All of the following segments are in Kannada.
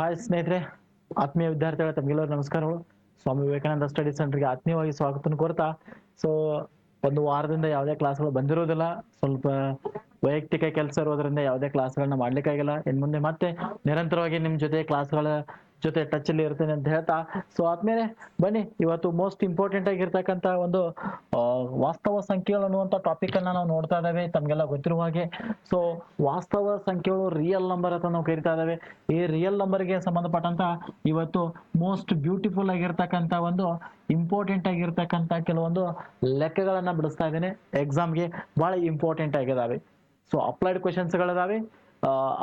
ಹಾಯ್ ಸ್ನೇಹಿತರೆ, ಆತ್ಮೀಯ ವಿದ್ಯಾರ್ಥಿಗಳ ತಮಗೆಲ್ಲರೂ ನಮಸ್ಕಾರಗಳು. ಸ್ವಾಮಿ ವಿವೇಕಾನಂದ ಸ್ಟಡಿ ಸೆಂಟರ್ಗೆ ಆತ್ಮೀಯವಾಗಿ ಸ್ವಾಗತ ಕೋರ್ತಾ ಸೊ ಒಂದು ವಾರದಿಂದ ಯಾವುದೇ ಕ್ಲಾಸ್ಗಳು ಬಂದಿರೋದಿಲ್ಲ ಸ್ವಲ್ಪ ವೈಯಕ್ತಿಕ ಕೆಲಸ ಇರೋದ್ರಿಂದ ಯಾವುದೇ ಕ್ಲಾಸ್ಗಳನ್ನ ಮಾಡ್ಲಿಕ್ಕಾಗಿಲ್ಲ. ಇನ್ ಮುಂದೆ ಮತ್ತೆ ನಿರಂತರವಾಗಿ ನಿಮ್ ಜೊತೆ ಕ್ಲಾಸ್ಗಳ ಜೊತೆ ಟಚ್ ಅಲ್ಲಿ ಇರ್ತೇನೆ ಅಂತ ಹೇಳ್ತಾ. ಸೊ ಆದ್ಮೇಲೆ ಬನ್ನಿ, ಇವತ್ತು ಮೋಸ್ಟ್ ಇಂಪಾರ್ಟೆಂಟ್ ಆಗಿರ್ತಕ್ಕಂತ ಒಂದು ವಾಸ್ತವ ಸಂಖ್ಯೆಗಳು ಅನ್ನುವಂತ ಟಾಪಿಕ್ ಅನ್ನ ನಾವು ನೋಡ್ತಾ ಇದ್ದಾವೆ, ತಮ್ಗೆಲ್ಲ ಗೊತ್ತಿರುವ ಹಾಗೆ. ಸೊ ವಾಸ್ತವ ಸಂಖ್ಯೆಗಳು ರಿಯಲ್ ನಂಬರ್ ಅಂತ ನಾವು ಕರಿತಾ ಇದ್ದೇವೆ. ಈ ರಿಯಲ್ ನಂಬರ್ಗೆ ಸಂಬಂಧಪಟ್ಟಂತ ಇವತ್ತು ಮೋಸ್ಟ್ ಬ್ಯೂಟಿಫುಲ್ ಆಗಿರ್ತಕ್ಕಂತ ಒಂದು ಇಂಪಾರ್ಟೆಂಟ್ ಆಗಿರ್ತಕ್ಕಂತ ಕೆಲವೊಂದು ಲೆಕ್ಕಗಳನ್ನ ಬಿಡಿಸ್ತಾ ಇದ್ದೇನೆ. ಎಕ್ಸಾಮ್ಗೆ ಬಹಳ ಇಂಪಾರ್ಟೆಂಟ್ ಆಗಿದಾವೆ. ಸೊ ಅಪ್ಲೈಡ್ ಕ್ವಶನ್ಸ್ಗಳಿದಾವೆ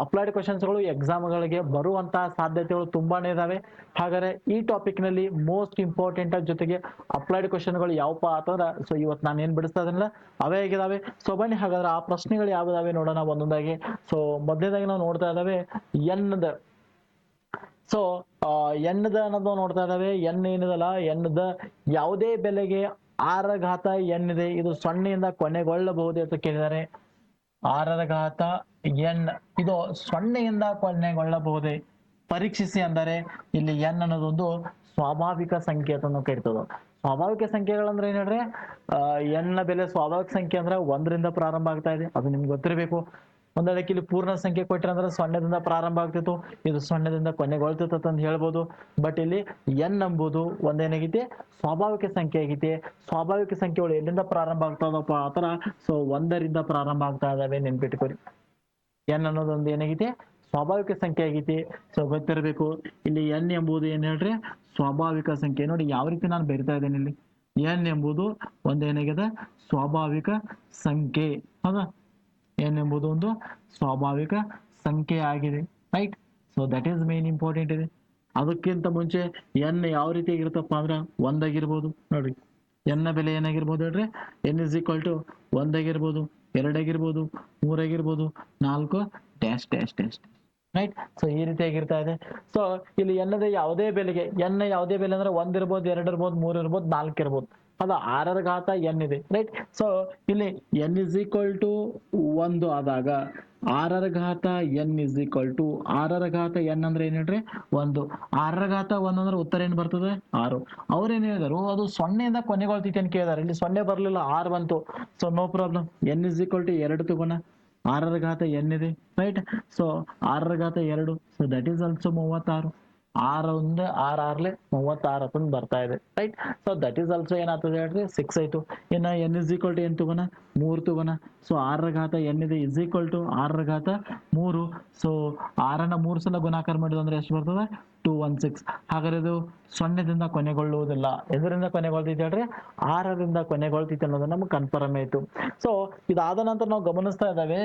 ಅಪ್ಲೈಡ್ ಕ್ವಶನ್ಸ್ಗಳು ಎಕ್ಸಾಮ್ಗಳಿಗೆ ಬರುವಂತಹ ಸಾಧ್ಯತೆಗಳು ತುಂಬಾನೇ ಇದಾವೆ. ಹಾಗಾದ್ರೆ ಈ ಟಾಪಿಕ್ನಲ್ಲಿ ಮೋಸ್ಟ್ ಇಂಪಾರ್ಟೆಂಟ್ ಜೊತೆಗೆ ಅಪ್ಲೈಡ್ ಕ್ವಶನ್ಗಳು ಯಾವಪ್ಪ ಅಂತಂದ್ರೆ ಸೊ ಇವತ್ತು ನಾನು ಏನ್ ಬಿಡಿಸ್ತಾ ಇದನ್ನ ಅವೇ ಆಗಿದಾವೆ. ಸೊ ಬನ್ನಿ, ಹಾಗಾದ್ರೆ ಆ ಪ್ರಶ್ನೆಗಳು ಯಾವ್ದಾವೆ ನೋಡೋಣ ಒಂದೊಂದಾಗಿ. ಸೊ ಮೊದಲನೇದಾಗಿ ನಾವು ನೋಡ್ತಾ ಇದ್ದಾವೆ ದ. ಸೊ ಎಣ್ಣದ ಅನ್ನೋದು ನೋಡ್ತಾ ಇದಾವೆ ಎನ್ ಏನಿದಲ್ಲ ದ ಯಾವುದೇ ಬೆಲೆಗೆ ಆರ ಘಾತ ಇದೆ. ಇದು ಸೊನ್ನೆಯಿಂದ ಕೊನೆಗೊಳ್ಳಬಹುದು ಅಂತ ಕೇಳಿದ್ದಾರೆ. ಆರರ ಘಾತ ಎನ್ ಇದು ಸೊನ್ನೆಯಿಂದ ಕೊನೆಗೊಳ್ಳಬಹುದೇ? ಪರೀಕ್ಷಿಸಿ ಅಂದರೆ ಇಲ್ಲಿ ಎನ್ ಅನ್ನೋದೊಂದು ಸ್ವಾಭಾವಿಕ ಸಂಖ್ಯೆ ಅಂತ ಕರಿತದ ಸ್ವಾಭಾವಿಕ ಸಂಖ್ಯೆಗಳಂದ್ರೆ ಏನ್ ಹೇಳ್ರಿ? ಎನ್ನ ಬೆಲೆ ಸ್ವಾಭಾವಿಕ ಸಂಖ್ಯೆ ಅಂದ್ರೆ ಒಂದರಿಂದ ಪ್ರಾರಂಭ ಆಗ್ತಾ ಇದೆ. ಅದು ನಿಮ್ಗೆ ಗೊತ್ತಿರಬೇಕು. ಒಂದಕ್ಕೆ ಇಲ್ಲಿ ಪೂರ್ಣ ಸಂಖ್ಯೆ ಕೊಟ್ಟರೆ ಅಂದ್ರೆ ಸೊನ್ನೆದಿಂದ ಪ್ರಾರಂಭ ಆಗ್ತಿತ್ತು. ಇದು ಸೊನ್ನೆದಿಂದ ಕೊನೆಗೊಳ್ತಿತ್ತು ಅಂತ ಹೇಳ್ಬೋದು. ಬಟ್ ಇಲ್ಲಿ ಎನ್ ಎಂಬುದು ಒಂದೇನಾಗಿದೆ ಸ್ವಾಭಾವಿಕ ಸಂಖ್ಯೆ ಆಗೈತಿ. ಸ್ವಾಭಾವಿಕ ಸಂಖ್ಯೆಗಳು ಎಲ್ಲಿಂದ ಪ್ರಾರಂಭ ಆಗ್ತಾವಪ್ಪ ಆ ಥರ. ಸೊ ಒಂದರಿಂದ ಪ್ರಾರಂಭ ಆಗ್ತಾ ಇದಾವೆ ನೆನ್ಪಿಟ್ಕೊರಿ ಎನ್ ಅನ್ನೋದೊಂದು ಏನಾಗಿದೆ? ಸ್ವಾಭಾವಿಕ ಸಂಖ್ಯೆ ಆಗೈತಿ ಸೊ ಗೊತ್ತಿರಬೇಕು. ಇಲ್ಲಿ ಎನ್ ಎಂಬುದು ಏನ್ ಹೇಳ್ರಿ? ಸ್ವಾಭಾವಿಕ ಸಂಖ್ಯೆ. ನೋಡಿ, ಯಾವ ರೀತಿ ನಾನು ಬರಿತಾ ಇದ್ದೇನೆ ಇಲ್ಲಿ? ಎನ್ ಎಂಬುದು ಒಂದೇನಾಗಿದೆ ಸ್ವಾಭಾವಿಕ ಸಂಖ್ಯೆ. ಹೌದಾ? ಎನ್ ಎಂಬುದು ಒಂದು ಸ್ವಾಭಾವಿಕ ಸಂಖ್ಯೆ ಆಗಿದೆ. Right so that is main important ಇದೆ. ಅದಕ್ಕಿಂತ ಮುಂಚೆ ಎನ್ ಯಾವ ರೀತಿ ಆಗಿರುತ್ತಪ್ಪ ಅಂದ್ರೆ ಒಂದಾಗಿರ್ಬೋದು. ನೋಡಿ ಎನ್ನ ಬೆಲೆ ಏನಾಗಿರ್ಬೋದು ಹೇಳ್ರಿ? ಎನ್ ಇಸ್ ಈಕ್ವಲ್ ಟು ಒಂದಾಗಿರ್ಬೋದು. ಎರಡಾಗಿರ್ಬೋದು, ಮೂರಾಗಿರ್ಬೋದು, ನಾಲ್ಕು dash dash dash right so ಈ ರೀತಿಯಾಗಿರ್ತಾ ಇದೆ. ಸೊ ಇಲ್ಲಿ ಎನ್ನದ ಯಾವುದೇ ಬೆಲೆಗೆ ಎನ್ನ ಯಾವುದೇ ಬೆಲೆ ಅಂದ್ರೆ ಒಂದ್ ಇರ್ಬೋದು, ಎರಡ್ ಇರ್ಬೋದು, ಮೂರು ಇರ್ಬೋದು, ನಾಲ್ಕು ಇರ್ಬೋದು. ಅದು ಆರರ ಘಾತ ಎನ್ ಇದೆ ರೈಟ್ ಸೊ ಇಲ್ಲಿ ಎನ್ ಇಸ್ ಈಕ್ವಲ್ ಟು ಒಂದು ಆದಾಗ ಆರರ ಘಾತ ಎನ್ ಇಸ್ ಈಕ್ವಲ್ ಟು ಆರರ ಘಾತ ಎನ್ ಅಂದ್ರೆ ಏನ್ ಹೇಳ್ರಿ? ಒಂದು. ಆರರ ಘಾತ ಒಂದ್ ಅಂದ್ರೆ ಉತ್ತರ ಏನ್ ಬರ್ತದೆ? ಆರು. ಅವ್ರೇನ್ ಹೇಳಿದಾರು? ಅದು ಸೊನ್ನೆಯಿಂದ ಕೊನೆಗೊಳ್ತೈತಿ ಅಂತ ಕೇಳಿದಾರೆ? ಇಲ್ಲಿ ಸೊನ್ನೆ ಬರ್ಲಿಲ್ಲ, ಆರ್ ಬಂತು. So no problem n is equal to ಎರಡು ತಗೋಣ ಆರರ ಘಾತ ಎನ್ ಇದೆ. ರೈಟ್ ಸೊ ಆರರ ಘಾತ ಎರಡು. ಸೊ ದಟ್ ಈಸ್ ಆಲ್ಸೋ ಮೂವತ್ತಾರು. ಆರು ಒಂದು ಆರ್ ಆರ್ಲೆ ಮೂವತ್ತಾರು ಅಂತಂದು ಬರ್ತಾ ಇದೆ. Right so that is also ಏನಾಗ್ತದೆ ಹೇಳ್ರಿ? ಸಿಕ್ಸ್ ಆಯ್ತು. ಇನ್ನ n is equal to n ತಗೋಣ. ಮೂರು ತಗೋಣ. ಸೊ ಆರರ ಘಾತ ಎನ್ ಇದೆ. ಇಸ್ ಈಕ್ವಲ್ ಟು ಆರರ ಘಾತ ಮೂರು. ಸೊ ಆರನ್ನ ಮೂರು ಸಲ ಗುಣಾಕಾರ ಮಾಡಿದ್ರೆ ಎಷ್ಟು ಬರ್ತದೆ? ಟೂ ಒನ್ ಸಿಕ್ಸ್ ಹಾಗಾದ್ರೆ ಇದು ಸೊನ್ನೆದಿಂದ ಕೊನೆಗೊಳ್ಳುವುದಿಲ್ಲ. ಎದರಿಂದ ಕೊನೆಗೊಳ್ತೈತೆ ಹೇಳ್ರಿ ಆರರಿಂದ ಕೊನೆಗೊಳ್ತೈತೆ ಅನ್ನೋದು ನಮ್ಗೆ ಕನ್ಫರ್ಮ್ ಆಯ್ತು. ಸೊ ಇದಾದ ನಂತರ ನಾವು ಗಮನಿಸ್ತಾ ಇದ್ದಾವೆ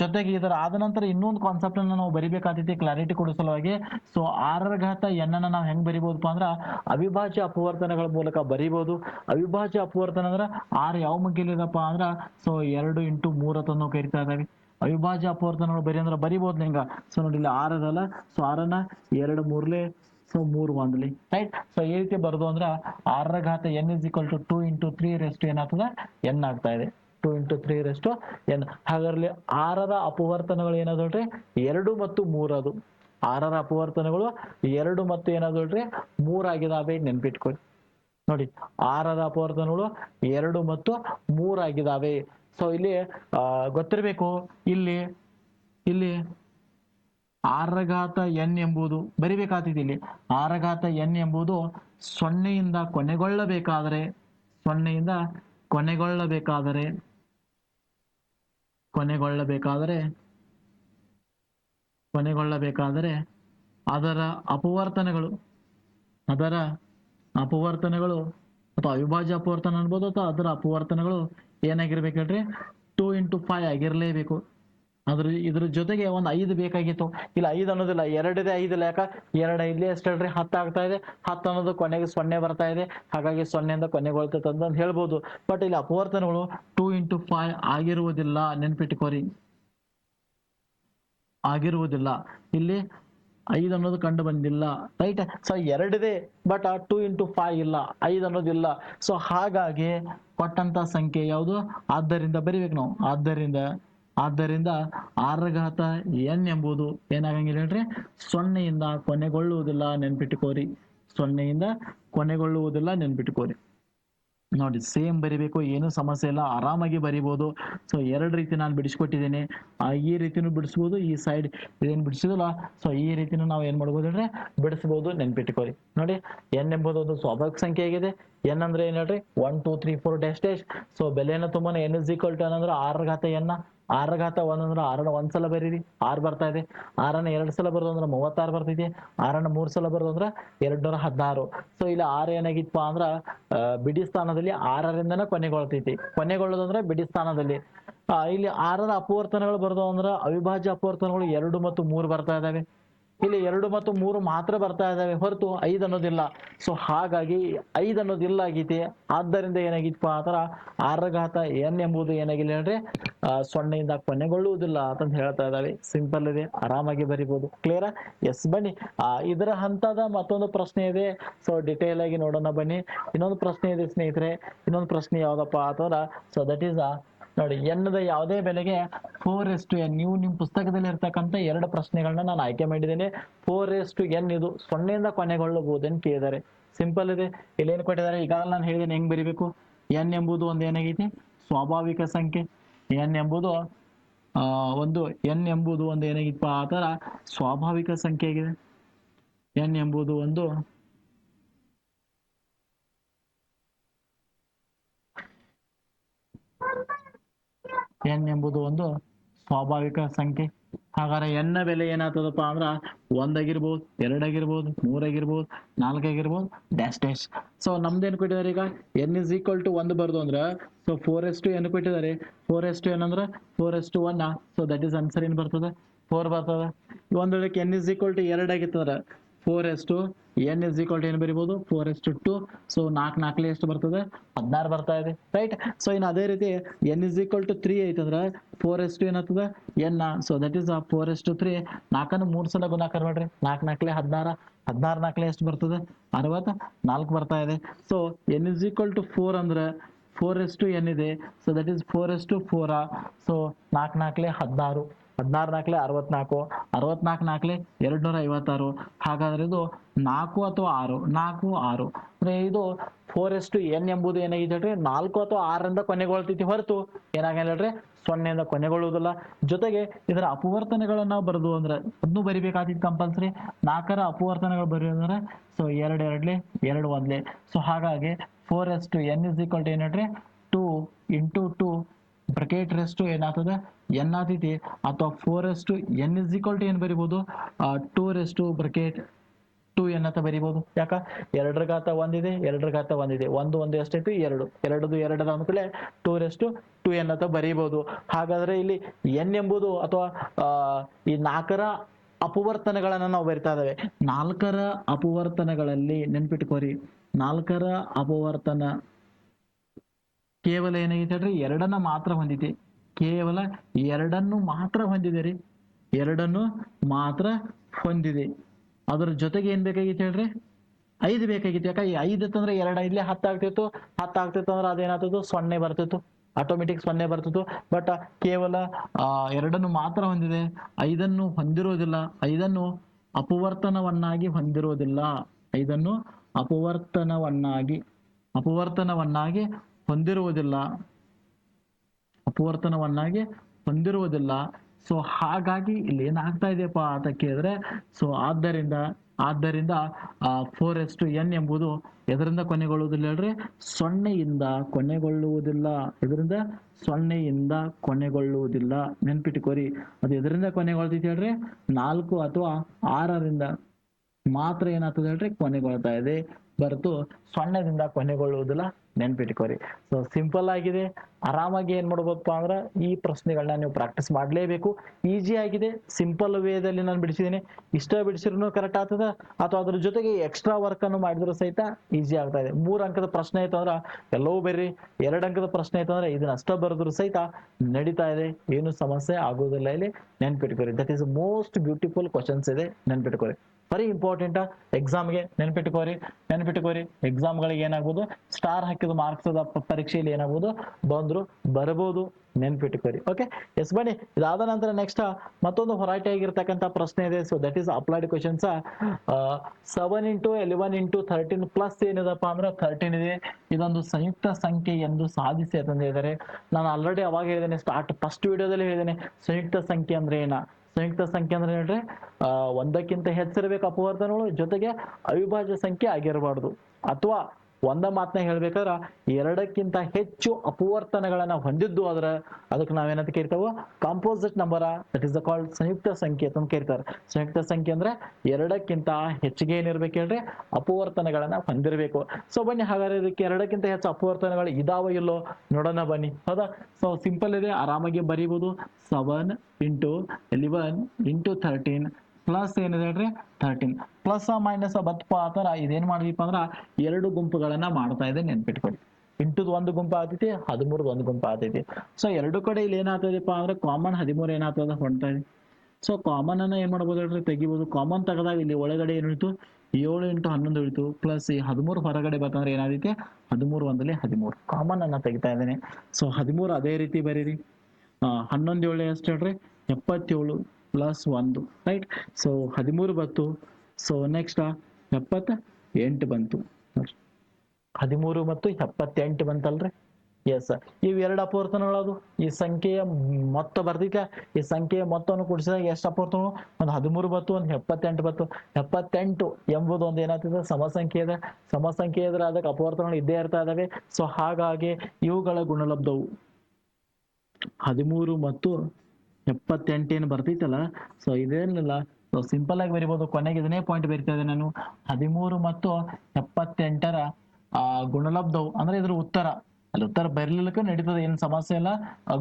ಜೊತೆಗೆ ಇದರ ಆದ ನಂತರ ಇನ್ನೊಂದು ಕಾನ್ಸೆಪ್ಟ್ ಅನ್ನ ನಾವು ಬರಿಬೇಕಾಗ್ತೈತಿ ಕ್ಲಾರಿಟಿ ಕೊಡೋ ಸಲುವಾಗಿ. ಸೊ ಆರರ ಘಾತ ಎನ್ ನಾವು ಹೆಂಗ್ ಬರಿಬಹುದಪ್ಪ ಅಂದ್ರ ಅವಿಭಾಜ್ಯ ಅಪವರ್ತನಗಳ ಮೂಲಕ ಬರಿಬಹುದು ಅವಿಭಾಜ್ಯ ಅಪವರ್ತನ ಅಂದ್ರ ಆರ್ ಯಾವ ಮುಗಿಲಿದಪ್ಪ ಅಂದ್ರ ಸೊ ಎರಡು ಇಂಟು ಮೂರ್ ಅಂತ ನಾವು ಕರಿತಾ ಇದ್ದಾವೆ. ಅವಿಭಾಜ್ಯ ಅಪವರ್ತನಗಳು ಬರೀ ಅಂದ್ರೆ ಬರಿಬಹುದು ಹೆಂಗ? ಸೊ ನೋಡಿ ಇಲ್ಲಿ ಆರದಲ್ಲ ಸೊ ಆರನ ಎರಡು ಮೂರ್ಲೆ ಸೊ ಮೂರು ಒಂದ್ಲಿ ರೈಟ್ ಸೊ ಈ ರೀತಿ ಬರೋದು ಅಂದ್ರೆ ಆರರ ಘಾತ n is equal to two into three rest ಏನಾಗ್ತದೆ ಎನ್ ಆಗ್ತಾ ಇದೆ. Two into three rest n ಹಾಗಾದ್ರೆ ಆರರ ಅಪವರ್ತನಗಳು ಏನಾದ್ರು ಎರಡು ಮತ್ತು ಮೂರದು ಆರರ ಅಪವರ್ತನಗಳು ಎರಡು ಮತ್ತು ಏನಾದ್ರು ಮೂರಾಗಿದಾವೆ ನೆನ್ಪಿಟ್ಕೊಳ್ಳಿ. ನೋಡಿ, ಆರರ ಅಪವರ್ತನಗಳು ಎರಡು ಮತ್ತು ಮೂರಾಗಿದಾವೆ ಸೊ ಇಲ್ಲಿ ಗೊತ್ತಿರಬೇಕು. ಇಲ್ಲಿ ಇಲ್ಲಿ ಆರಘಾತ ಎನ್ ಎಂಬುದು ಬರಿಬೇಕಾಗ್ತಿದೆ ಇಲ್ಲಿ. ಆರಘಾತ ಎನ್ ಎಂಬುದು ಸೊನ್ನೆಯಿಂದ ಕೊನೆಗೊಳ್ಳಬೇಕಾದರೆ ಸೊನ್ನೆಯಿಂದ ಕೊನೆಗೊಳ್ಳಬೇಕಾದರೆ ಕೊನೆಗೊಳ್ಳಬೇಕಾದರೆ ಕೊನೆಗೊಳ್ಳಬೇಕಾದರೆ ಅದರ ಅಪವರ್ತನಗಳು. ಅದರ ಅಪವರ್ತನಗಳು ಅಥವಾ ಅವಿಭಾಜ್ಯ ಅಪವರ್ತನ ಅನ್ಬೋದು ಅಥವಾ ಅದರ ಅಪವರ್ತನಗಳು ಏನಾಗಿರ್ಬೇಕು ಹೇಳ್ರಿ ಟೂ ಇಂಟು ಫೈವ್ ಆಗಿರ್ಲೇಬೇಕು. ಅದ್ರ, ಇದ್ರ ಜೊತೆಗೆ ಒಂದ್ ಐದು ಬೇಕಾಗಿತ್ತು. ಇಲ್ಲ, ಐದು ಅನ್ನೋದಿಲ್ಲ, ಎರಡಿದೆ ಐದಿಲ್ಲ ಯಾಕ ಎರಡು ಐದ್ಲಿ ಎಷ್ಟು ಹೇಳ್ರಿ ಹತ್ತು ಆಗ್ತಾ ಇದೆ. ಹತ್ತು ಅನ್ನೋದು ಕೊನೆಗೆ ಸೊನ್ನೆ ಬರ್ತಾ ಇದೆ. ಹಾಗಾಗಿ ಸೊನ್ನೆಯಿಂದ ಕೊನೆಗೊಳ್ತೈತೆ ಅಂತ ಹೇಳ್ಬೋದು. ಬಟ್ ಇಲ್ಲಿ ಅಪವರ್ತನಗಳು ಟೂ ಇಂಟು ಫೈವ್ ಆಗಿರುವುದಿಲ್ಲ. ನೆನ್ಪಿಟ್ಕೋರಿ. ಆಗಿರುವುದಿಲ್ಲ. ಇಲ್ಲಿ ಐದು ಅನ್ನೋದು ಕಂಡು ಬಂದಿಲ್ಲ. ರೈಟ್ ಸೊ ಎರಡಿದೆ ಬಟ್ ಆ ಟೂ ಇಂಟು ಫೈವ್ ಇಲ್ಲ. ಐದು ಅನ್ನೋದಿಲ್ಲ ಸೊ ಹಾಗಾಗಿ ಕೊಟ್ಟಂತ ಸಂಖ್ಯೆ ಯಾವುದು? ಆದ್ದರಿಂದ ಬರಿಬೇಕು ನಾವು. ಆದ್ದರಿಂದ ಆದ್ದರಿಂದ ಆರ ಘಾತ ಎನ್ ಎಂಬುದು ಏನಾಗಂಗಿಲ್ಲ ಹೇಳ್ರಿ? ಸೊನ್ನೆಯಿಂದ ಕೊನೆಗೊಳ್ಳುವುದಿಲ್ಲ ನೆನ್ಪಿಟ್ಟುಕೋರಿ. ಸೊನ್ನೆಯಿಂದ ಕೊನೆಗೊಳ್ಳುವುದಿಲ್ಲ ನೆನ್ಪಿಟ್ಟುಕೋರಿ. ನೋಡಿ ಸೇಮ್ ಬರಿಬೇಕು, ಏನು ಸಮಸ್ಯೆ ಇಲ್ಲ, ಆರಾಮಾಗಿ ಬರಿಬೋದು. ಸೊ ಎರಡು ರೀತಿ ನಾನು ಬಿಡಿಸ್ಕೊಟ್ಟಿದ್ದೀನಿ. ಈ ರೀತಿನೂ ಬಿಡಿಸ್ಬೋದು, ಈ ಸೈಡ್ ಇದೇನು ಬಿಡಿಸಿದಲ್ಲ ಸೊ ಈ ರೀತಿನೂ ನಾವು ಏನು ಮಾಡ್ಬೋದು ಅಂದ್ರೆ ಬಿಡಿಸ್ಬೋದು, ನೆನ್ಪಿಟ್ಕೊಳ್ಳಿ. ನೋಡಿ ಎನ್ ಎಂಬುದು ಒಂದು ಸ್ವಾಭಾವಿಕ ಸಂಖ್ಯೆ ಆಗಿದೆ. ಎನ್ ಅಂದ್ರೆ ಏನ್ ಹೇಳ್ರಿ? One two three four dash dash so ಬೆಲೆನ ತುಂಬಾ ಎನ್ ಇಸ್ ಈಕ್ವಲ್ ಟು ಏನಂದ್ರೆ ಆರ್ ಘಾತ ಎನ್ನ ಆರ ಘಾತ ಒಂದ್ ಅಂದ್ರೆ ಆರನ್ನ ಒಂದ್ ಸಲ ಬರೀರಿ, ಆರ್ ಬರ್ತಾ ಇದೆ. ಆರನ್ನ ಎರಡ್ ಸಲ ಬರೋದು ಅಂದ್ರೆ ಮೂವತ್ತಾರು ಬರ್ತೈತಿ ಆರನ್ನ ಮೂರ್ ಸಲ ಬರೋದು ಅಂದ್ರೆ ಎರಡ್ ನೂರ ಹದಿನಾರು. ಸೊ ಇಲ್ಲಿ ಆರು ಏನಾಗಿತ್ತು ಅಂದ್ರ ಬಿಡಿ ಸ್ಥಾನದಲ್ಲಿ ಆರರಿಂದನೇ ಕೊನೆಗೊಳ್ತೈತಿ. ಕೊನೆಗೊಳ್ಳೋದಂದ್ರೆ ಬಿಡಿ ಸ್ಥಾನದಲ್ಲಿ. ಇಲ್ಲಿ ಆರರ ಅಪವರ್ತನಗಳು ಬರೋದು ಅಂದ್ರೆ ಅವಿಭಾಜ್ಯ ಅಪವರ್ತನಗಳು ಎರಡು ಮತ್ತು ಮೂರು ಬರ್ತಾ ಇದಾವೆ. ಇಲ್ಲಿ ಎರಡು ಮತ್ತು ಮೂರು ಮಾತ್ರ ಬರ್ತಾ ಇದಾವೆ ಹೊರತು ಐದು ಅನ್ನೋದಿಲ್ಲ. ಸೊ ಹಾಗಾಗಿ ಐದು ಅನ್ನೋದಿಲ್ಲ ಆಗೈತಿ ಆದ್ದರಿಂದ ಏನಾಗಿತ್ತಪ್ಪ ಆ ಥರ ಆರಘಾತ ಎನ್ ಎಂಬುದು ಏನಾಗಿಲ್ಲ ಆ, ಸೊನ್ನೆಯಿಂದ ಕೊನೆಗೊಳ್ಳುವುದಿಲ್ಲ ಅಂತ ಹೇಳ್ತಾ ಇದ್ದಾವೆ. ಸಿಂಪಲ್ ಇದೆ ಆರಾಮಾಗಿ ಬರಿಬಹುದು ಕ್ಲಿಯರ್ ಎಸ್ ಬನ್ನಿ. ಇದರ ಹಂತದ ಮತ್ತೊಂದು ಪ್ರಶ್ನೆ ಇದೆ. ಸೊ ಡಿಟೇಲ್ ಆಗಿ ನೋಡೋಣ ಬನ್ನಿ. ಇನ್ನೊಂದು ಪ್ರಶ್ನೆ ಇದೆ ಸ್ನೇಹಿತರೆ. ಇನ್ನೊಂದು ಪ್ರಶ್ನೆ ಯಾವ್ದಪ್ಪ ಅಥವಾ ಸೊ ದಟ್ ಈಸ್ ನೋಡಿ, ಎನ್ನದ ಯಾವುದೇ ಬೆಲೆಗೆ ಫೋರ್ ಎಸ್ ಟು ಎನ್ ನೀವು ನಿಮ್ಮ ಪುಸ್ತಕದಲ್ಲಿ ಇರ್ತಕ್ಕಂಥ ಎರಡು ಪ್ರಶ್ನೆಗಳನ್ನ ನಾನು ಆಯ್ಕೆ ಮಾಡಿದ್ದೇನೆ. ಫೋರ್ ಎಸ್ ಟು ಎನ್ ಇದು ಸೊನ್ನೆಯಿಂದ ಕೊನೆಗೊಳ್ಳಬಹುದು ಅಂತ ಕೇಳಿದ್ದಾರೆ. ಸಿಂಪಲ್ ಇದೆ. ಇಲ್ಲಿ ಏನು ಕೊಟ್ಟಿದ್ದಾರೆ? ಈಗಾಗಲೇ ನಾನು ಹೇಳಿದ್ದೇನೆ, ಹೆಂಗೆ ಬರಿಬೇಕು? ಎನ್ ಎಂಬುದು ಒಂದು ಏನಾಗೈತಿ? ಸ್ವಾಭಾವಿಕ ಸಂಖ್ಯೆ. ಎನ್ ಎಂಬುದು ಒಂದು, ಎನ್ ಎಂಬುದು ಒಂದು ಏನಾಗಿತ್ತು ಆ ಥರ ಸ್ವಾಭಾವಿಕ ಸಂಖ್ಯೆ ಆಗಿದೆ. ಎನ್ ಎಂಬುದು ಒಂದು ಎನ್ ಎಂಬುದು ಒಂದು ಸ್ವಾಭಾವಿಕ ಸಂಖ್ಯೆ. ಹಾಗಾದ್ರೆ ಎನ್ನ ಬೆಲೆ ಏನಾಗ್ತದಪ್ಪ ಅಂದ್ರ ಒಂದಾಗಿರ್ಬೋದು, ಎರಡಾಗಿರ್ಬೋದು, ಮೂರಾಗಿರ್ಬೋದು, ನಾಲ್ಕಾಗಿರ್ಬೋದು ಡ್ಯಾಶ್ ಡ್ಯಾಶ್ ಸೊ ನಮ್ದೇನ್ ಕೊಟ್ಟಿದ್ದಾರೆ ಈಗ? ಎನ್ ಇಸ್ ಈಕ್ವಲ್ ಟು ಒಂದು ಬರ್ದು ಅಂದ್ರ ಸೊ ಫೋರ್ ಎಸ್ ಟು ಏನು ಕೊಟ್ಟಿದ್ದಾರೆ. ಫೋರ್ ಎಸ್ ಟು ಏನಂದ್ರೆ four s to one so that is answer ಏನ್ ಬರ್ತದೆ? ಫೋರ್ ಬರ್ತದೆ. ಒಂದ್ ಎನ್ ಇಸ್ ಈಕ್ವಲ್ ಟು ಎರಡು ಆಗಿತ್ತಂದ್ರ four s to n is equal to ಏನು ಬರಿಬೋದು four s to two so ನಾಲ್ಕು ನಾಲ್ಕಲಿ ಎಷ್ಟು ಬರ್ತದೆ? ಹದಿನಾರು ಬರ್ತಾ ಇದೆ ರೈಟ್ ಸೊ ಇನ್ನು ಅದೇ ರೀತಿ n is equal to three ಐತಂದ್ರೆ four s to ಏನಾಗ್ತದೆ? N so that is four s to three ನಾಲ್ಕನ್ನು ಮೂರು ಸಲ ಗುಣಾಕಾರ ಮಾಡ್ರಿ. ನಾಲ್ಕು ನಾಲ್ಕಲೆ ಹದಿನಾರ, ಹದಿನಾರು ನಾಲ್ಕಲೆ ಎಷ್ಟು ಬರ್ತದೆ? ಅರವತ್ತ, ನಾಲ್ಕು ಬರ್ತಾ ಇದೆ. So n is equal to four ಅಂದ್ರೆ ಫೋರ್ ಎಸ್ ಟು ಎನ್ ಇದೆ. So that is four s to four so ನಾಲ್ಕು ನಾಲ್ಕಲೆ ಹದಿನಾರು. ಹದಿನಾರು ನಾಲ್ಕಲೆ ಅರವತ್ನಾಲ್ಕು ಅರವತ್ನಾಲ್ಕು ನಾಲ್ಕಲೆ ಎರಡು ನೂರ ಐವತ್ತಾರು ಹಾಗಾದ್ರೆ ಇದು ನಾಲ್ಕು ಅಥವಾ ಆರು? ನಾಲ್ಕು, ಆರು. ಅಂದ್ರೆ ಇದು ಫೋರ್ ಎಸ್ ಟು ಎನ್ ಎಂಬುದು ಏನಾಗಿದೆ ಹೇಳ್ರಿ? ನಾಲ್ಕು ಅಥವಾ ಆರರಿಂದ ಕೊನೆಗೊಳ್ತೈತಿ ಹೊರತು. ಏನಾಗಲ್ಲ ಹೇಳ್ರಿ? ಸೊನ್ನೆಯಿಂದ ಕೊನೆಗೊಳ್ಳುವುದಿಲ್ಲ. ಜೊತೆಗೆ ಇದರ ಅಪವರ್ತನೆಗಳನ್ನ ಬರೆದು ಅಂದ್ರೆ ಅದನ್ನು ಬರಿಬೇಕಾದಿತ್ತು ಕಂಪಲ್ಸರಿ ನಾಲ್ಕರ ಅಪವರ್ತನೆಗಳು ಬರೆಯೋದಂದ್ರೆ ಸೊ ಎರಡು ಎರಡ್ಲೆ, ಎರಡು ಒಂದ್ಲೆ. ಸೊ ಹಾಗಾಗಿ four s to n is equal to ಏನ್ ಹೇಳ್ರಿ? Two into two bracket rest ಏನಾಗ್ತದೆ? ಎನ್ ಆತೈತಿ ಅಥವಾ four s to n is equal to ಏನ್ ಬರಿಬೋದು two rest bracket two n ಅಂತ ಬರಿಬೋದು. ಯಾಕ? ಎರಡರ ಘಾತ ಒಂದಿದೆ ಎರಡರ ಘಾತ ಒಂದಿದೆ ಒಂದು ಒಂದು ಎಷ್ಟೈತಿ ಎರಡು. ಎರಡದು ಎರಡರ ಅಂದ್ಕೂಲೆ ಟೂ ರೆಸ್ಟು ಟು ಎನ್ ಅಂತ ಬರೀಬಹುದು ಹಾಗಾದ್ರೆ ಇಲ್ಲಿ ಎನ್ ಎಂಬುದು ಅಥವಾ ಈ ನಾಲ್ಕರ ಅಪವರ್ತನಗಳನ್ನು ನಾವು ಬರಿತಾ ಇದ್ದೇವೆ. ನಾಲ್ಕರ ಅಪವರ್ತನಗಳಲ್ಲಿ ನೆನ್ಪಿಟ್ಕೋರಿ. ನಾಲ್ಕರ ಅಪವರ್ತನ ಕೇವಲ ಏನಾಗಿದೆ ಹೇಳ್ರಿ? ಎರಡನ್ನ ಮಾತ್ರ ಹೊಂದಿದೆ. ಕೇವಲ ಎರಡನ್ನು ಮಾತ್ರ ಹೊಂದಿದೆ ರೀ. ಎರಡನ್ನು ಮಾತ್ರ ಹೊಂದಿದೆ. ಅದರ ಜೊತೆಗೆ ಏನ್ ಬೇಕಾಗಿತ್ತು ಹೇಳ್ರಿ? ಐದು ಬೇಕಾಗಿತ್ತು. ಯಾಕೆ? ಐದು ಇತ್ತಂದ್ರೆ ಎರಡು ಇಲ್ಲಿ ಹತ್ತಾಗ್ತಿತ್ತು ಆಗ್ತಿತ್ತು. ಹತ್ತು ಆಗ್ತಿತ್ತು ಅಂದ್ರೆ ಅದೇನಾಗ್ತಿತ್ತು? ಸೊನ್ನೆ ಬರ್ತಿತ್ತು. ಆಟೋಮೆಟಿಕ್ ಸೊನ್ನೆ ಬರ್ತಿತ್ತು. ಬಟ್ ಕೇವಲ ಆ, ಎರಡನ್ನು ಮಾತ್ರ ಹೊಂದಿದೆ. ಐದನ್ನು ಹೊಂದಿರೋದಿಲ್ಲ. ಐದನ್ನು ಅಪವರ್ತನವನ್ನಾಗಿ ಹೊಂದಿರೋದಿಲ್ಲ. ಐದನ್ನು ಅಪವರ್ತನವನ್ನಾಗಿ ಅಪವರ್ತನವನ್ನಾಗಿ ಹೊಂದಿರುವುದಿಲ್ಲ. ಅಪವರ್ತನವನ್ನಾಗಿ ಹೊಂದಿರುವುದಿಲ್ಲ. ಸೊ ಹಾಗಾಗಿ ಇಲ್ಲಿ ಏನಾಗ್ತಾ ಇದೆಯಪ್ಪ ಅಂತ ಕೇಳಿದ್ರೆ ಸೊ ಆದ್ದರಿಂದ ಆದ್ದರಿಂದ ಫೋರ್ ಎಸ್ ಟು ಎನ್ ಎಂಬುದು ಎದರಿಂದ ಕೊನೆಗೊಳ್ಳುವುದಿಲ್ಲ ಹೇಳ್ರಿ? ಸೊನ್ನೆಯಿಂದ ಕೊನೆಗೊಳ್ಳುವುದಿಲ್ಲ. ಇದರಿಂದ ಸೊನ್ನೆಯಿಂದ ಕೊನೆಗೊಳ್ಳುವುದಿಲ್ಲ. ನೆನ್ಪಿಟ್ಕೋರಿ ಅದು ಎದರಿಂದ ಕೊನೆಗೊಳ್ತೈತಿ ಹೇಳ್ರಿ? ನಾಲ್ಕು ಅಥವಾ ಆರರಿಂದ ಮಾತ್ರ ಏನಾಗ್ತದೆ ಹೇಳ್ರಿ? ಕೊನೆಗೊಳ್ತಾ ಇದೆ. ಬರ್ತು ಸೊನ್ನೆದಿಂದ ಕೊನೆಗೊಳ್ಳುವುದಿಲ್ಲ. ನೆನ್ಪಿಟ್ಕೋರಿ. ಸೊ ಸಿಂಪಲ್ ಆಗಿದೆ. ಆರಾಮಾಗಿ ಏನ್ ಮಾಡ್ಬೋದಪ್ಪ ಅಂದ್ರೆ ಈ ಪ್ರಶ್ನೆಗಳನ್ನ ನೀವು ಪ್ರಾಕ್ಟೀಸ್ ಮಾಡಲೇಬೇಕು. ಈಜಿ ಆಗಿದೆ ಸಿಂಪಲ್ ವೇದಲ್ಲಿ ನಾನು ಬಿಡಿಸಿದ್ದೀನಿ ಇಷ್ಟ ಬಿಡಿಸಿದ್ರು ಕರೆಕ್ಟ್ ಆಗ್ತದ, ಅಥವಾ ಅದ್ರ ಜೊತೆಗೆ ಎಕ್ಸ್ಟ್ರಾ ವರ್ಕ್ ಅನ್ನು ಮಾಡಿದ್ರು ಸಹಿತ ಈಸಿ ಆಗ್ತಾ ಇದೆ. ಮೂರ್ ಅಂಕದ ಪ್ರಶ್ನೆ ಆಯ್ತು ಅಂದ್ರೆ ಎಲ್ಲವೂ ಬೇರೆ ಎರಡು ಅಂಕದ ಪ್ರಶ್ನೆ ಆಯ್ತು ಅಂದ್ರೆ ಇದನ್ನ ಅಷ್ಟ ಬರೆದ್ರು ಸಹಿತ ನಡೀತಾ ಇದೆ, ಏನು ಸಮಸ್ಯೆ ಆಗೋದಿಲ್ಲ ಇಲ್ಲಿ. ನೆನ್ಪಿಟ್ಕೋರಿ that is most beautiful questions ಇದೆ, ನೆನ್ಪಿಟ್ಕೋರಿ. ವೆರಿ ಇಂಪಾರ್ಟೆಂಟ್ ಎಕ್ಸಾಮ್ಗೆ ನೆನ್ಪಿಟ್ಕೋರಿ ನೆನ್ಪಿಟ್ಕೋರಿ. ಎಕ್ಸಾಮ್ಗಳಿಗೆ ಏನಾಗ್ಬೋದು ಸ್ಟಾರ್ ಹಾಕಿದ ಮಾರ್ಕ್ಸ್ ಪರೀಕ್ಷೆಯಲ್ಲಿ ಏನಾಗ್ಬೋದು ಒಂದು ಬಂದ್ರು ಬರಬಹುದು ನೆನ್ಪಿಟ್ಕೋರಿ ಓಕೆ ಎಸ್ ಬನ್ನಿ. ಇದಾದ ನಂತರ ನೆಕ್ಸ್ಟ್ ಮತ್ತೊಂದು ಹೊರೈಟಿ ಆಗಿರ್ತಕ್ಕಂಥ ಪ್ರಶ್ನೆ ಇದೆ. So that is applied questions seven into eleven into thirteen plus ಏನಿದಪ್ಪ ಅಂದ್ರೆ ಥರ್ಟೀನ್ ಇದೆ. ಇದೊಂದು ಸಂಯುಕ್ತ ಸಂಖ್ಯೆ ಎಂದು ಸಾಧಿಸಿ ಅಂತಂದು ಹೇಳಿದರೆ ನಾನು ಆಲ್ರೆಡಿ ಅವಾಗ ಹೇಳಿದ್ದೇನೆ ಸ್ಟಾರ್ಟ್ ಫಸ್ಟ್ ವಿಡಿಯೋದಲ್ಲಿ ಹೇಳಿದ್ದೇನೆ. ಸಂಯುಕ್ತ ಸಂಖ್ಯೆ ಅಂದ್ರೆ ಏನ? ಸಂಯುಕ್ತ ಸಂಖ್ಯೆ ಅಂದ್ರೆ ಹೇಳ್ರಿ ಒಂದಕ್ಕಿಂತ ಹೆಚ್ಚಿರಬೇಕು ಅಪವರ್ತನಗಳು ಜೊತೆಗೆ ಅವಿಭಾಜ್ಯ ಸಂಖ್ಯೆ ಆಗಿರಬಾರ್ದು. ಅಥವಾ ಒಂದ ಮಾತನ್ನ ಹೇಳ್ಬೇಕಾದ್ರ, ಎರಡಕ್ಕಿಂತ ಹೆಚ್ಚು ಅಪವರ್ತನಗಳನ್ನ ಹೊಂದಿದ್ದು ಅದ್ರ ಅದಕ್ಕೆ ನಾವೇನಂತ ಕರಿತಾವ composite number that is the called ಸಂಯುಕ್ತ ಸಂಖ್ಯೆ ಅಂತ ಕರಿತಾರೆ ಸಂಯುಕ್ತ ಸಂಖ್ಯೆ ಅಂದ್ರೆ ಎರಡಕ್ಕಿಂತ ಹೆಚ್ಚಿಗೆ ಏನಿರ್ಬೇಕು ಹೇಳ್ರಿ? ಅಪವರ್ತನಗಳನ್ನ ಹೊಂದಿರಬೇಕು. ಸೊ ಬನ್ನಿ ಹಾಗಾದ್ರೆ ಇದಕ್ಕೆ ಎರಡಕ್ಕಿಂತ ಹೆಚ್ಚು ಅಪವರ್ತನಗಳು ಇದಾವ ಇಲ್ಲೋ ನೋಡೋಣ ಬನ್ನಿ. ಹೌದಾ? ಸೊ ಸಿಂಪಲ್ ಇದೆ, ಆರಾಮಾಗಿ ಬರೀಬಹುದು seven into eleven into thirteen plus ಏನಿದೆ ಹೇಳ್ರಿ? ಥರ್ಟೀನ್ ಪ್ಲಸ್ ಮೈನಸ್ ಬತ್ತಪ್ಪ ಆ ಥರ ಇದೇನ್ ಮಾಡಿದೀಪ ಅಂದ್ರ ಎರಡು ಗುಂಪುಗಳನ್ನ ಮಾಡ್ತಾ ಇದೆ ನೆನ್ಪಿಟ್ಕೊಳ್ಳಿ. ಇಂಟುದ್ ಒಂದು ಗುಂಪು ಆತೈತಿ, ಹದಿಮೂರದ್ ಒಂದು ಗುಂಪು ಆತೈತಿ. ಸೊ ಎರಡು ಕಡೆ ಇಲ್ಲಿ ಏನಾಗ್ತದಪ್ಪ ಅಂದ್ರೆ ಕಾಮನ್ ಹದಿಮೂರು ಏನಾಗ್ತದ ಹೊಂಟಾ ಸೊ ಕಾಮನ್ ಅನ್ನ ಏನ್ ಮಾಡ್ಬೋದು ಹೇಳ್ರಿ, ತೆಗಿಬೋದು. ಕಾಮನ್ ತೆಗೆದಾಗ ಇಲ್ಲಿ ಒಳಗಡೆ ಏನ್ ಉಳಿತು? ಏಳು ಇಂಟು ಹನ್ನೊಂದು ಉಳಿತು. ಪ್ಲಸ್ ಈ ಹದಿಮೂರು ಹೊರಗಡೆ ಬಂತಂದ್ರೆ ಏನಾದೈತಿ ಹದಿಮೂರು ಒಂದಲ್ಲಿ ಹದಿಮೂರು. ಕಾಮನ್ ಅನ್ನ ತೆಗಿತಾ ಇದ್ದೇನೆ. ಸೊ ಹದಿಮೂರು ಅದೇ ರೀತಿ ಬರೀರಿ. ಹನ್ನೊಂದು ಏಳು ಎಷ್ಟು ಹೇಳ್ರಿ? ಎಪ್ಪತ್ತೇಳು ಪ್ಲಸ್ ಒಂದು ರೈಟ್ ಸೊ ಹದಿಮೂರು ಬಂತು ಸೊ ನೆಕ್ಸ್ಟ್ ಎಪ್ಪತ್ತ ಎಂಟು ಬಂತು. ಹದಿಮೂರು ಮತ್ತು ಎಪ್ಪತ್ತೆಂಟು ಬಂತಲ್ರಿ? ಎಸ್ ಇವ್ ಎರಡು ಅಪವರ್ತನಗಳದು ಈ ಸಂಖ್ಯೆಯ ಮೊತ್ತ ಬರ್ದಿಕ ಈ ಸಂಖ್ಯೆಯ ಮೊತ್ತವನ್ನು ಕೂಡಿಸಿದಾಗ ಎಷ್ಟು ಅಪವರ್ತನಗಳು ಒಂದು ಹದಿಮೂರು ಬತ್ತು ಒಂದು ಎಪ್ಪತ್ತೆಂಟು ಬತ್ತು ಎಪ್ಪತ್ತೆಂಟು ಎಂಬುದು ಒಂದು ಏನಾಗ್ತದೆ? ಸಮಸಂಖ್ಯೆ ಇದೆ. ಸಮಸಂಖ್ಯೆ ಇದ್ರೆ ಅದಕ್ಕೆ ಅಪವರ್ತನಗಳು ಇದ್ದೇ ಇರ್ತಾ ಇದಾವೆ ಸೊ ಹಾಗಾಗಿ ಇವುಗಳ ಗುಣಲಬ್ಧವು ಹದಿಮೂರು ಮತ್ತು ಎಪ್ಪತ್ತೆಂಟೇನು ಬರ್ತೈತಲ್ಲ ಸೊ ಇದೇನಿಲ್ಲ. ಸೊ ಸಿಂಪಲ್ ಆಗಿ ಬರಿಬಹುದು ಕೊನೆಗೆ ಇದನ್ನೇ ಪಾಯಿಂಟ್ ಬರಿತಾ ಇದ್ದೇನೆ ನಾನು. ಹದಿಮೂರು ಮತ್ತು ಎಪ್ಪತ್ತೆಂಟರ ಗುಣಲಬ್ಧವು, ಅಂದ್ರೆ ಇದ್ರ ಉತ್ತರ. ಅಲ್ಲಿ ಉತ್ತರ ಬರಲಿಲ್ಲಕ್ಕೂ ನಡೀತದೆ, ಏನು ಸಮಸ್ಯೆ ಇಲ್ಲ.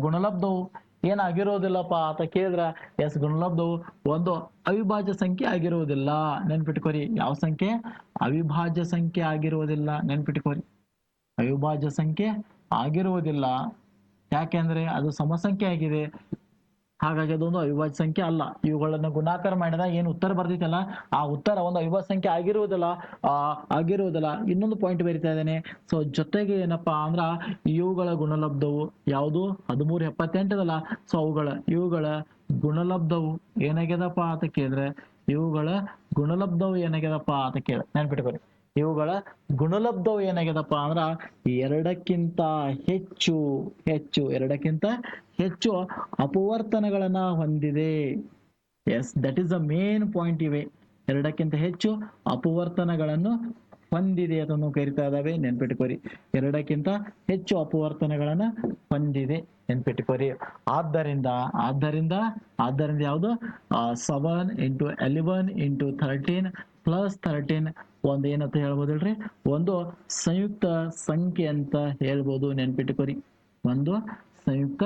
ಗುಣಲಬ್ಧವು ಏನಾಗಿರೋದಿಲ್ಲಪ್ಪ ಅಂತ ಕೇಳಿದ್ರ, ಎಸ್, ಗುಣಲಬ್ಧವು ಒಂದು ಅವಿಭಾಜ್ಯ ಸಂಖ್ಯೆ ಆಗಿರುವುದಿಲ್ಲ ನೆನ್ಪಿಟ್ಕೋರಿ, ಯಾವ ಸಂಖ್ಯೆ? ಅವಿಭಾಜ್ಯ ಸಂಖ್ಯೆ ಆಗಿರುವುದಿಲ್ಲ ನೆನ್ಪಿಟ್ಕೋರಿ. ಅವಿಭಾಜ್ಯ ಸಂಖ್ಯೆ ಆಗಿರುವುದಿಲ್ಲ ಯಾಕೆಂದ್ರೆ ಅದು ಸಮಸಂಖ್ಯೆ ಆಗಿದೆ. ಹಾಗಾಗಿ ಅದೊಂದು ಅವಿಭಾಜ್ಯ ಸಂಖ್ಯೆ ಅಲ್ಲ. ಇವುಗಳನ್ನು ಗುಣಾಕಾರ ಮಾಡಿದಾಗ ಏನು ಉತ್ತರ ಬರ್ದಿತ್ತಲ್ಲ? ಆ ಉತ್ತರ ಒಂದು ಅವಿಭಾಜ್ಯ ಸಂಖ್ಯೆ ಆಗಿರುವುದಿಲ್ಲ, ಆ, ಆಗಿರುವುದಿಲ್ಲ. ಇನ್ನೊಂದು ಪಾಯಿಂಟ್ ಬರಿತಾ ಇದ್ದೇನೆ. ಸೊ ಜೊತೆಗೆ ಏನಪ್ಪಾ ಅಂದ್ರ ಇವುಗಳ ಗುಣಲಬ್ಧವು ಯಾವುದು? ಹದಿಮೂರು ಎಪ್ಪತ್ತೆಂಟದಲ್ಲ. ಸೊ ಅವುಗಳ, ಇವುಗಳ ಗುಣಲಬ್ಧವು ಏನಾಗ್ಯದಪ್ಪ ಅಂತ ಕೇಳಿದ್ರೆ, ಇವುಗಳ ಗುಣಲಬ್ಧವು ಏನಾಗ್ಯದಪ್ಪ ಅಂತ ಕೇಳ. ನೆನ್ಪಿಟ್ಕೊಳ್ಳಿ. ಇವುಗಳ ಗುಣಲಬ್ಧವು ಏನಾಗ್ಯದಪ್ಪ ಅಂದ್ರ ಎರಡಕ್ಕಿಂತ ಹೆಚ್ಚು ಹೆಚ್ಚು, ಎರಡಕ್ಕಿಂತ ಹೆಚ್ಚು ಅಪವರ್ತನಗಳನ್ನ ಹೊಂದಿದೆ. Yes that is the main point ಇವೆ. ಎರಡಕ್ಕಿಂತ ಹೆಚ್ಚು ಅಪವರ್ತನಗಳನ್ನು ಹೊಂದಿದೆ ಅದನ್ನು ಕರಿತಾ ಇದ್ದಾವೆ, ನೆನ್ಪಿಟ್ಕೋರಿ. ಎರಡಕ್ಕಿಂತ ಹೆಚ್ಚು ಅಪವರ್ತನಗಳನ್ನ ಹೊಂದಿದೆ, ನೆನ್ಪಿಟ್ಕೋರಿ. ಆದ್ದರಿಂದ ಆದ್ದರಿಂದ ಆದ್ದರಿಂದ ಯಾವುದು? Seven into eleven into thirteen plus thirteen ಒಂದು ಏನಂತ ಹೇಳ್ಬೋದಲ್ರಿ ಒಂದು ಸಂಯುಕ್ತ ಸಂಖ್ಯೆ ಅಂತ ಹೇಳ್ಬೋದು, ನೆನ್ಪಿಟ್ಕೋರಿ. ಒಂದು ಸಂಯುಕ್ತ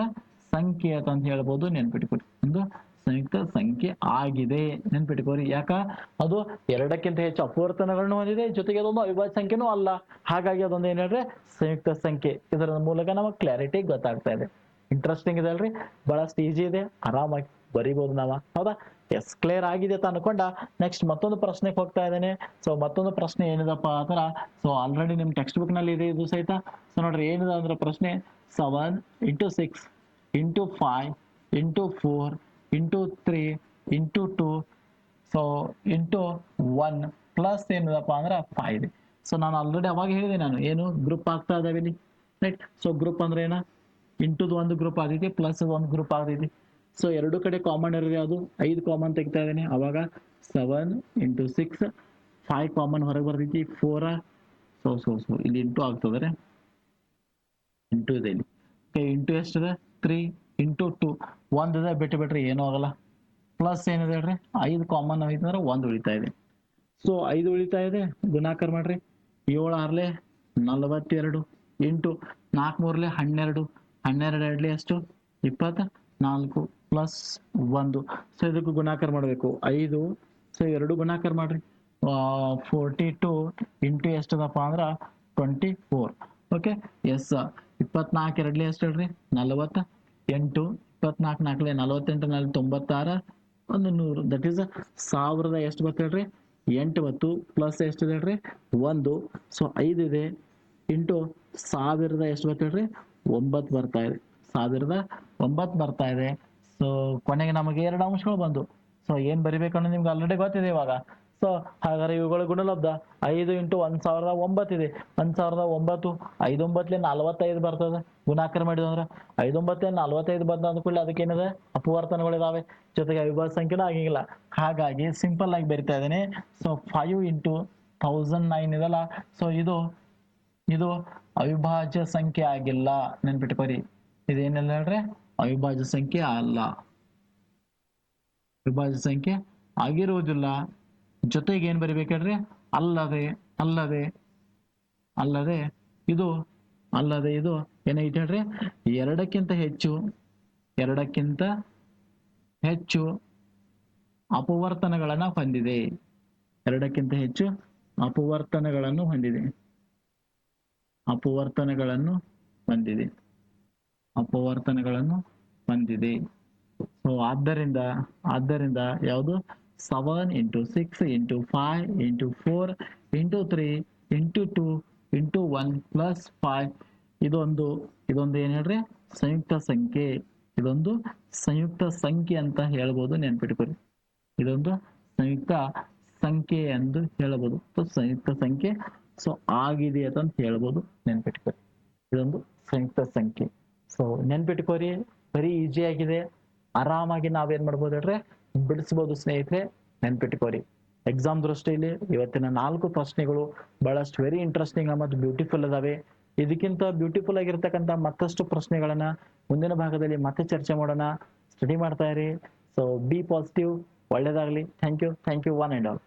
ಸಂಖ್ಯೆ ಅಂತ ಹೇಳ್ಬೋದು, ನೆನ್ಪಿಟ್ಕೋರಿ. ಒಂದು ಸಂಯುಕ್ತ ಸಂಖ್ಯೆ ಆಗಿದೆ, ನೆನ್ಪಿಟ್ಕೋರಿ. ಯಾಕ? ಅದು ಎರಡಕ್ಕಿಂತ ಹೆಚ್ಚು ಅಪವರ್ತನಗಳನ್ನು ಹೊಂದಿದೆ, ಜೊತೆಗೆ ಅದೊಂದು ಅವಿಭಾಜ್ಯ ಸಂಖ್ಯೆನೂ ಅಲ್ಲ. ಹಾಗಾಗಿ ಅದೊಂದು ಏನ್ ಹೇಳ್ರಿ? ಸಂಯುಕ್ತ ಸಂಖ್ಯೆ. ಇದರ ಮೂಲಕ ನಮಗೆ ಕ್ಲಾರಿಟಿ ಗೊತ್ತಾಗ್ತಾ ಇದೆ. ಇಂಟ್ರೆಸ್ಟಿಂಗ್ ಇದೆ ಅಲ್ರಿ? ಬಹಳಷ್ಟು ಈಜಿ ಇದೆ. ಆರಾಮಾಗಿ ಬರಿಬೋದು ನಾವ. ಹೌದಾ? ಎಸ್ ಕ್ಲಿಯರ್ ಆಗಿದೆ ಅಂತ ಅನ್ಕೊಂಡ. ನೆಕ್ಸ್ಟ್ ಮತ್ತೊಂದು ಪ್ರಶ್ನೆಗೆ ಹೋಗ್ತಾ ಇದ್ದೇನೆ. ಸೊ ಮತ್ತೊಂದು ಪ್ರಶ್ನೆ ಏನಿದಪ್ಪ ಅಂದ್ರ ಸೊ ಆಲ್ರೆಡಿ ನಿಮ್ ಟೆಕ್ಸ್ಟ್ ಬುಕ್ನಲ್ಲಿ ಇದೆ ಇದು ಸಹಿತ. ಸೊ ನೋಡ್ರಿ, ಏನಿದೆ ಅಂದ್ರೆ ಪ್ರಶ್ನೆ seven into six into five into four into three into two so into one plus ಏನಿದಪ್ಪ ಅಂದ್ರೆ ಫೈವ್ ಸೊ ನಾನು ಆಲ್ರೆಡಿ ಅವಾಗ ಹೇಳಿದೆ ನಾನು, ಏನು ಗ್ರೂಪ್ ಆಗ್ತಾ ಇದಾವೆ ಇಲ್ಲಿ ರೈಟ್ ಸೊ ಗ್ರೂಪ್ ಅಂದ್ರೆ ಏನ? ಇಂಟುದು ಒಂದು ಗ್ರೂಪ್ ಆಗೈತಿ ಪ್ಲಸ್ ಒಂದು ಗ್ರೂಪ್ ಆಗೈತಿ ಸೊ ಎರಡು ಕಡೆ ಕಾಮನ್ ಇರೋದು ಯಾವುದು? ಐದು ಕಾಮನ್ ತೆಗಿತಾ ಇದ್ದೀನಿ. ಅವಾಗ seven into six five common ಹೊರಗೆ ಬರ್ತೈತಿ ಫೋರ ಸೊ ಸೊ ಸೊ ಇಲ್ಲಿ ಇಂಟು ಆಗ್ತದೆ ಇಂಟು ಇದೆ ಇಲ್ಲಿ. ಓಕೆ ಇಂಟು ಎಷ್ಟಿದೆ? ತ್ರೀ ಇಂಟು ಟು ಒಂದಿದೆ ಬಿಟ್ಟು ಬಿಟ್ರೆ ಏನೂ ಆಗಲ್ಲ. ಪ್ಲಸ್ ಏನಿದೆ ಹೇಳ್ರಿ? ಐದು ಕಾಮನ್ ಐತೆ ಅಂದ್ರೆ ಒಂದು ಉಳಿತಾ ಇದೆ. ಸೊ ಐದು ಉಳಿತಾ ಇದೆ. ಗುಣಾಕಾರ ಮಾಡ್ರಿ. ಏಳು ಆರ್ಲೆ ನಲವತ್ತೆರಡು ಎಂಟು ನಾಲ್ಕು ಮೂರ್ಲೆ ಹನ್ನೆರಡು. ಹನ್ನೆರಡು ಎರಡ್ಲೆ ಎಷ್ಟು? ಇಪ್ಪತ್ತ. ನಾಲ್ಕು. ಪ್ಲಸ್ ಒಂದು. ಸೊ ಇದಕ್ಕೂ ಗುಣಾಕಾರ ಮಾಡಬೇಕು. ಐದು. ಸೊ ಎರಡು ಗುಣಾಕಾರ ಮಾಡ್ರಿ. ಫೋರ್ಟಿ ಟು ಇಂಟು ಎಷ್ಟದಪ್ಪ ಅಂದ್ರೆ ಟ್ವೆಂಟಿ ಫೋರ್ ಓಕೆ ಎಸ್ ಇಪ್ಪತ್ನಾಲ್ಕು ಎರಡ್ಲೆ ಎಷ್ಟು ಹೇಳ್ರಿ? ನಲವತ್ತ. ಎಂಟು. ಇಪ್ಪತ್ನಾಲ್ಕು ನಾಲ್ಕಲೆ ನಲವತ್ತೆಂಟು, ನಾಲ್ಕು ತೊಂಬತ್ತಾರ. ಒಂದು ನೂರು. ದಟ್ ಈಸ್ ಸಾವಿರದ ಎಷ್ಟು ಬತ್ತು ಹೇಳ್ರಿ? ಎಂಟು ಬತ್ತು. ಪ್ಲಸ್ ಎಷ್ಟಿದೆ ಹೇಳ್ರಿ? ಒಂದು. ಸೊ ಐದು ಇದೆ. ಇಂಟು ಸಾವಿರದ ಎಷ್ಟು ಬತ್ತು ಹೇಳ್ರಿ? ಒಂಬತ್ತು ಬರ್ತಾ ಇದೆ. ಸಾವಿರದ ಒಂಬತ್ತು ಬರ್ತಾ ಇದೆ. ಸೊ ಕೊನೆಗೆ ನಮಗೆ ಎರಡು ಅಂಶಗಳು ಬಂದು. ಸೊ ಏನ್ ಬರಿಬೇಕು ಅನ್ನೋದು ನಿಮ್ಗೆ ಆಲ್ರೆಡಿ ಗೊತ್ತಿದೆ ಇವಾಗ. ಸೊ ಹಾಗಾದ್ರೆ ಇವುಗಳ ಗುಣಲಬ್ಧ. ಐದು ಇಂಟು ಒಂದ್ ಸಾವಿರದ ಒಂಬತ್ತಿದೆ ಒಂದ್ ಸಾವಿರದ ಒಂಬತ್ತು ಐದೊಂಬತ್ತಲೆ ನಲವತ್ತೈದು ಬರ್ತದೆ. ಗುಣಾಕಾರ ಮಾಡಿದ್ವಿ ಅಂದ್ರೆ ಐದೊಂಬತ್ತಲೆ ನಲವತ್ತೈದು ಬಂದ ಅಂದ್ಕೊಳ್ಳಿ ಅದಕ್ಕೇನಿದೆ ಅಪವರ್ತನಗಳಿದಾವೆ ಜೊತೆಗೆ ಅವಿಭಾಜ್ಯ ಸಂಖ್ಯೆನೂ ಆಗಿಲ್ಲ. ಹಾಗಾಗಿ ಸಿಂಪಲ್ ಆಗಿ ಬರಿತಾ ಇದ್ದೀನಿ. So five into thousand nine ಇದಲ್ಲ ಸೊ ಇದು ಇದು ಅವಿಭಾಜ್ಯ ಸಂಖ್ಯೆ ಆಗಿಲ್ಲ. ನೆನ್ಪಿಟ್ಕೋರಿ. ಇದೇನಿಲ್ಲ ಹೇಳ್ರಿ? ಅವಿಭಾಜ್ಯ ಸಂಖ್ಯೆ ಅಲ್ಲ. ಅವಿಭಾಜ್ಯ ಸಂಖ್ಯೆ ಆಗಿರುವುದಿಲ್ಲ. ಜೊತೆಗೆ ಏನ್ ಬರಿಬೇಕಾದ್ರೆ ಅಲ್ಲದೆ ಅಲ್ಲದೆ ಅಲ್ಲದೆ ಇದು ಅಲ್ಲದೆ ಇದು ಏನೈತೆ ಹೇಳ್ರಿ? ಎರಡಕ್ಕಿಂತ ಹೆಚ್ಚು ಎರಡಕ್ಕಿಂತ ಹೆಚ್ಚು ಅಪವರ್ತನಗಳನ್ನ ಹೊಂದಿದೆ. ಎರಡಕ್ಕಿಂತ ಹೆಚ್ಚು ಅಪವರ್ತನಗಳನ್ನು ಹೊಂದಿದೆ. ಅಪವರ್ತನಗಳನ್ನು ಹೊಂದಿದೆ. ಅಪವರ್ತನಗಳನ್ನು ಹೊಂದಿದೆ. ಸೊ ಆದ್ದರಿಂದ ಆದ್ದರಿಂದ ಯಾವುದು? Seven into six into five into four into three into two into one plus five ಇದೊಂದು ಇದೊಂದು ಏನು ಹೇಳ್ರಿ? ಸಂಯುಕ್ತ ಸಂಖ್ಯೆ. ಇದೊಂದು ಸಂಯುಕ್ತ ಸಂಖ್ಯೆ ಅಂತ ಹೇಳ್ಬೋದು ನೆನ್ಪಿಟ್ಕೊರಿ ಇದೊಂದು ಸಂಯುಕ್ತ ಸಂಖ್ಯೆ ಎಂದು ಹೇಳಬಹುದು ಸೊ ಸಂಯುಕ್ತ ಸಂಖ್ಯೆ. ಸೊ ಆಗಿದೆ ಅಂತ ಹೇಳ್ಬೋದು ನೆನ್ಪಿಟ್ಕೊರಿ ಇದೊಂದು ಸಂಯುಕ್ತ ಸಂಖ್ಯೆ. ಸೊ ನೆನ್ಪಿಟ್ಕೋರಿ, ಬರೀ ಈಜಿ ಆಗಿದೆ. ಆರಾಮಾಗಿ ನಾವೇನ್ ಮಾಡ್ಬೋದು ಹೇಳ್ರೆ, ಬಿಡಿಸ್ಬೋದು ಸ್ನೇಹಿತರೆ, ನೆನ್ಪಿಟ್ಕೋರಿ. ಎಕ್ಸಾಮ್ ದೃಷ್ಟಿಯಲ್ಲಿ ಇವತ್ತಿನ ನಾಲ್ಕು ಪ್ರಶ್ನೆಗಳು ಬಹಳಷ್ಟು ವೆರಿ ಇಂಟ್ರೆಸ್ಟಿಂಗ್ ಮತ್ತು ಬ್ಯೂಟಿಫುಲ್ ಅದಾವೆ. ಇದಕ್ಕಿಂತ ಬ್ಯೂಟಿಫುಲ್ ಆಗಿರ್ತಕ್ಕಂಥ ಮತ್ತಷ್ಟು ಪ್ರಶ್ನೆಗಳನ್ನ ಮುಂದಿನ ಭಾಗದಲ್ಲಿ ಮತ್ತೆ ಚರ್ಚೆ ಮಾಡೋಣ. ಸ್ಟಡಿ ಮಾಡ್ತಾ ಇರಿ. ಸೊ ಬಿ ಪಾಸಿಟಿವ್ ಒಳ್ಳೇದಾಗಲಿ. Thank you thank you one and all